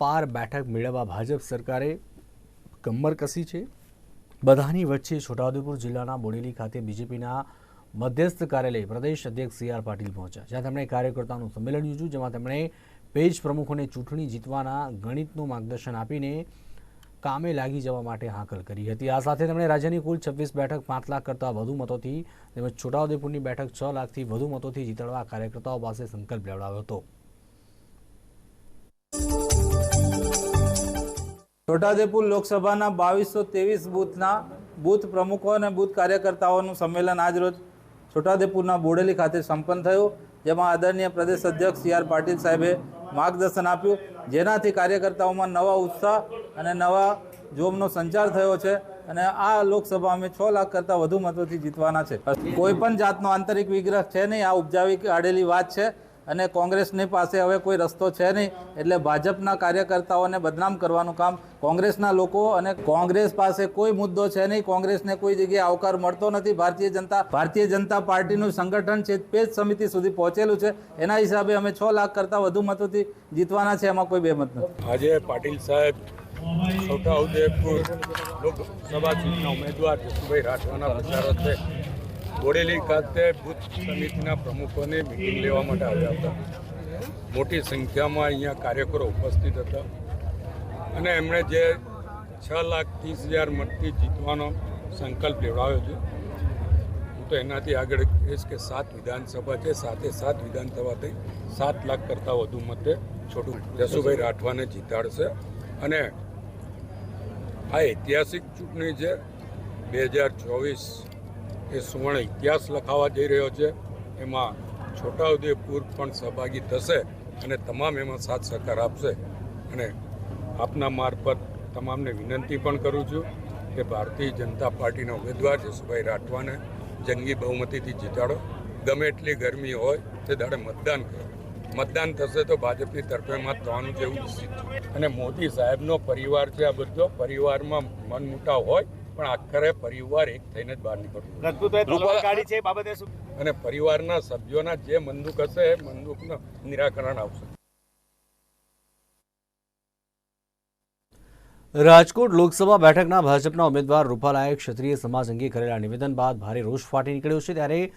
પાર બેઠક મેળવવા ભાજપ સરકારે કમર કસી છે. બધાની વચ્ચે છોટાઉદેપુર જિલ્લાના બોડેલી ખાતે બીજેપીના મધ્યસ્થ કાર્યાલય પ્રદેશ અધ્યક્ષ સી આર પાટીલ પહોંચ્યા. જ્યાં તેમણે કાર્યકર્તાઓનું સંમેલન યોજ્યું, જેમાં તેમણે પેજ પ્રમુખોને ચૂંટણી જીતવાના ગણિતનું માર્ગદર્શન આપીને કામે લાગી જવા માટે હાકલ કરી હતી. આ સાથે તેમણે રાજ્યની કુલ છવ્વીસ બેઠક પાંચ લાખ કરતાં વધુ મતોથી તેમજ છોટાઉદેપુરની બેઠક છ લાખથી વધુ મતોથી જીતાડવા કાર્યકર્તાઓ પાસે સંકલ્પ લેવડાવ્યો હતો. છોટાઉદેપુર લોકસભાના બાવીસો ત્રેવીસ બૂથના બૂથ પ્રમુખો અને બૂથ કાર્યકર્તાઓનું સંમેલન આજરોજ છોટાઉદેપુરના બોડેલી ખાતે સંપન્ન થયું, જેમાં આદરણીય પ્રદેશ અધ્યક્ષ સી આર પાટીલ સાહેબે માર્ગદર્શન આપ્યું. જેનાથી કાર્યકર્તાઓમાં નવા ઉત્સાહ અને નવા જોમનો સંચાર થયો છે અને આ લોકસભા અમે છ લાખ કરતાં વધુ મતોથી જીતવાના છે. કોઈ પણ જાતનો આંતરિક વિગ્રહ છે નહીં, આ ઉપજાવી કાઢેલી વાત છે. અને કોંગ્રેસની પાસે હવે કોઈ રસ્તો છે નહીં. એટલે ભાજપના કાર્યકર્તાઓને બદનામ કરવાનું કામ કોંગ્રેસના લોકો અને કોંગ્રેસ પાસે કોઈ મુદ્દો છે નહીં. કોંગ્રેસને કોઈ જગ્યાએ આવકાર મળતો નથી. ભારતીય જનતા ભારતીય જનતા પાર્ટીનું સંગઠન છે પેજ સમિતિ સુધી પહોંચેલું છે. એના હિસાબે અમે છ લાખ કરતાં વધુ મતોથી જીતવાના છે. એમાં કોઈ બેમત નથી. આજે પાટીલ સાહેબ છોટાઉદેપુર લોકસભા ચૂંટણીના ઉમેદવાર જસુભાઈ રાઠવાના પ્રચારો છે. બોડેલી ખાતે બુથ સમિતિના પ્રમુખોને મિટિંગ લેવા માટે આવ્યા હતા. મોટી સંખ્યામાં અહીંયા કાર્યકરો ઉપસ્થિત હતા. અને એમણે જે છ લાખ ત્રીસ હજાર મતથી જીતવાનો સંકલ્પ લેવડાવ્યો છે. હું તો એનાથી આગળ કહીશ કે સાત વિધાનસભા છે, સાથે સાત વિધાનસભાથી સાત લાખ કરતાં વધુ મતે છોટું જસુભાઈ રાઠવાને જીતાડશે. અને આ ઐતિહાસિક ચૂંટણી છે, બે હજાર ચોવીસ એ સુવર્ણ ઇતિહાસ લખાવા જઈ રહ્યો છે. એમાં છોટાઉદેપુર પણ સહભાગી થશે અને તમામ એમાં સાથ સહકાર આપશે. અને આપના મારફત તમામને વિનંતી પણ કરું છું કે ભારતીય જનતા પાર્ટીના ઉમેદવાર જસુભાઈ રાઠવાને જંગી બહુમતીથી જીતાડો. ગમે એટલી ગરમી હોય તે દાડે મતદાન કરો. મતદાન થશે તો ભાજપની તરફેમાં થવાનું જેવું નિશ્ચિત. અને મોદી સાહેબનો પરિવાર છે આ બધો. પરિવારમાં મન મુટાવ હોય પણ આખરે પરિવાર એક થઈને જ બહાર શું? અને પરિવારના સભ્યોના જે મંદુક હશે એ મંદુકનું નિરાકરણ આવશે. રાજકોટ લોકસભા બેઠકના ભાજપના ઉમેદવાર રૂપાલાએ ક્ષત્રિય સમાજ અંગે કરેલા નિવેદન બાદ ભારે રોષ ફાટી નીકળ્યો છે ત્યારે